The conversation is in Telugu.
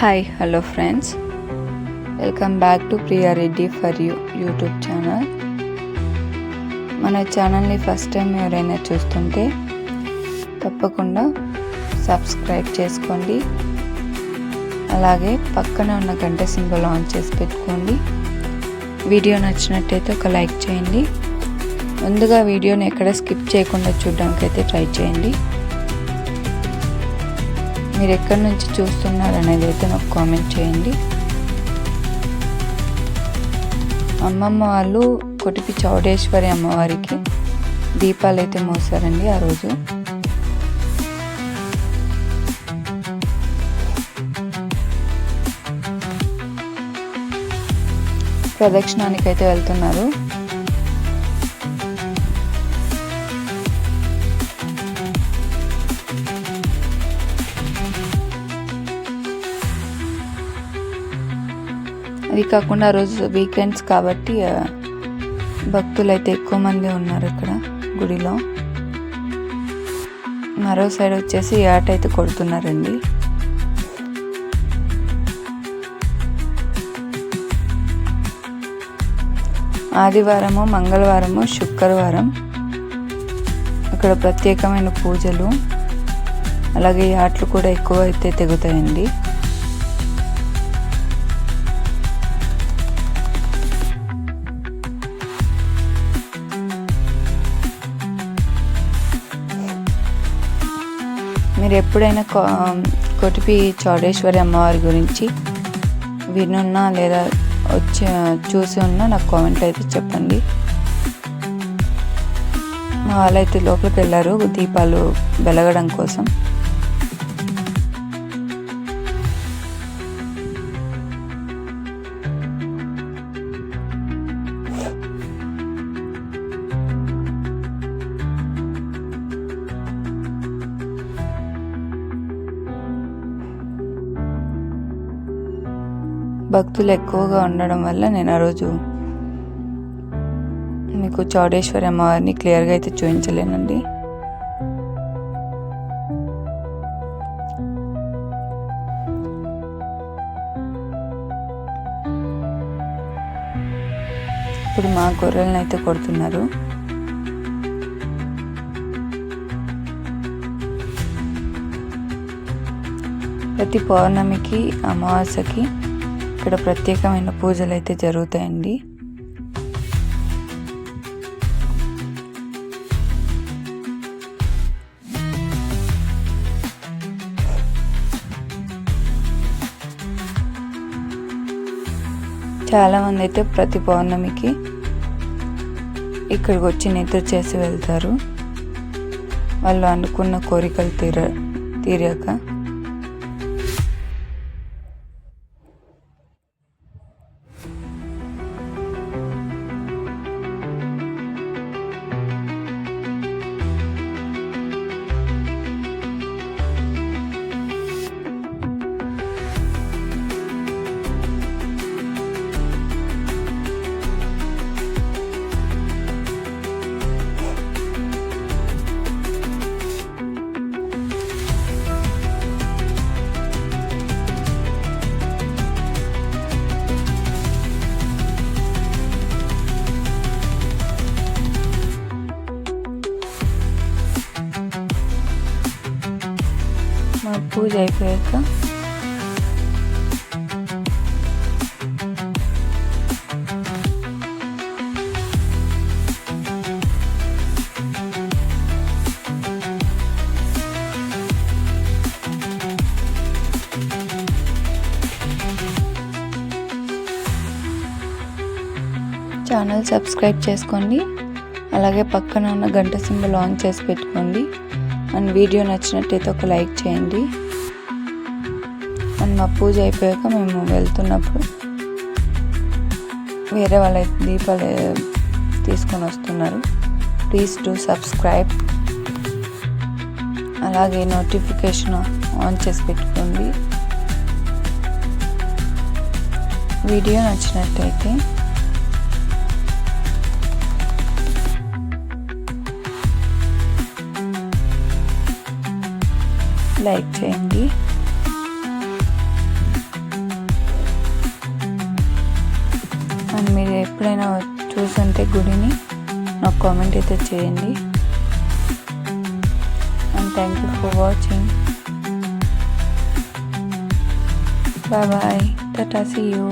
Hi hello friends welcome back to Priya Reddy for you YouTube channel మన ఛానల్ని ఫస్ట్ టైం ఎవరైనా చూస్తుంటే తప్పకుండా సబ్స్క్రైబ్ చేసుకోండి. అలాగే పక్కన ఉన్న గంట సింబల్ ఆన్ చేసి పెట్టుకోండి. వీడియో నచ్చినట్టయితే ఒక లైక్ చేయండి. ముందుగా వీడియోని ఎక్కడ స్కిప్ చేయకుండా చూడడానికి అయితే ట్రై చేయండి. మీరు ఎక్కడి నుంచి చూస్తున్నారు అనేది అయితే నాకు కామెంట్ చేయండి. అమ్మమ్మ వాళ్ళు కొటిపి చౌడేశ్వరి అమ్మవారికి దీపాలు అయితే మోసారండి ఆ రోజు. ప్రదక్షిణానికి అయితే వెళ్తున్నారు. అది కాకుండా ఆ రోజు వీకెండ్స్ కాబట్టి భక్తులు అయితే ఎక్కువ మంది ఉన్నారు ఇక్కడ గుడిలో. మరో సైడ్ వచ్చేసి ఆట అయితే కొడుతున్నారండి. ఆదివారము మంగళవారము శుక్రవారం. ఇక్కడ ప్రత్యేకమైన పూజలు. అలాగే ఈ ఆటలు కూడా ఎక్కువ అయితే తెగుతాయండి. మీరు ఎప్పుడైనా కొటిపి చౌడేశ్వరి అమ్మవారి గురించి వినున్నా లేదా వచ్చి చూసి ఉన్నా నాకు కామెంట్ అయితే చెప్పండి. వాళ్ళైతే లోపలికి వెళ్ళారు దీపాలు వెలగడం కోసం. భక్తులు ఎక్కువగా ఉండడం వల్ల నేను ఆ రోజు మీకు చౌడేశ్వరి అమ్మవారిని క్లియర్గా అయితే చూపించలేనండి. ఇప్పుడు మా గొర్రెలను అయితే కొడుతున్నారు. ప్రతి పౌర్ణమికి అమావాస్యకి ఇక్కడ ప్రత్యేకమైన పూజలు అయితే జరుగుతాయండి. చాలామంది అయితే ప్రతి పౌర్ణమికి ఇక్కడికి వచ్చి నిద్ర చేసి వెళ్తారు. వాళ్ళు అనుకున్న కోరికలు తీర తీరాక పూజ అయిపోయాక ఛానల్ సబ్స్క్రైబ్ చేసుకోండి. అలాగే పక్కన ఉన్న గంట సింబల్ ఆన్ చేసి పెట్టుకోండి. అండ్ వీడియో నచ్చినట్టయితే ఒక లైక్ చేయండి. మా పూజ అయిపోయాక మేము వెళ్తున్నప్పుడు వేరే వాళ్ళ దీపాలు తీసుకొని వస్తున్నారు. ప్లీజ్ టు సబ్స్క్రైబ్ అలాగే నోటిఫికేషన్ ఆన్ చేసి పెట్టుకోండి. వీడియో నచ్చినట్టయితే లైక్ చేయండి. అండ్ మీరు ఎప్పుడైనా చూసుంటే గుడిని నాకు కామెంట్ అయితే చేయండి. And thank you for watching bye bye tata see you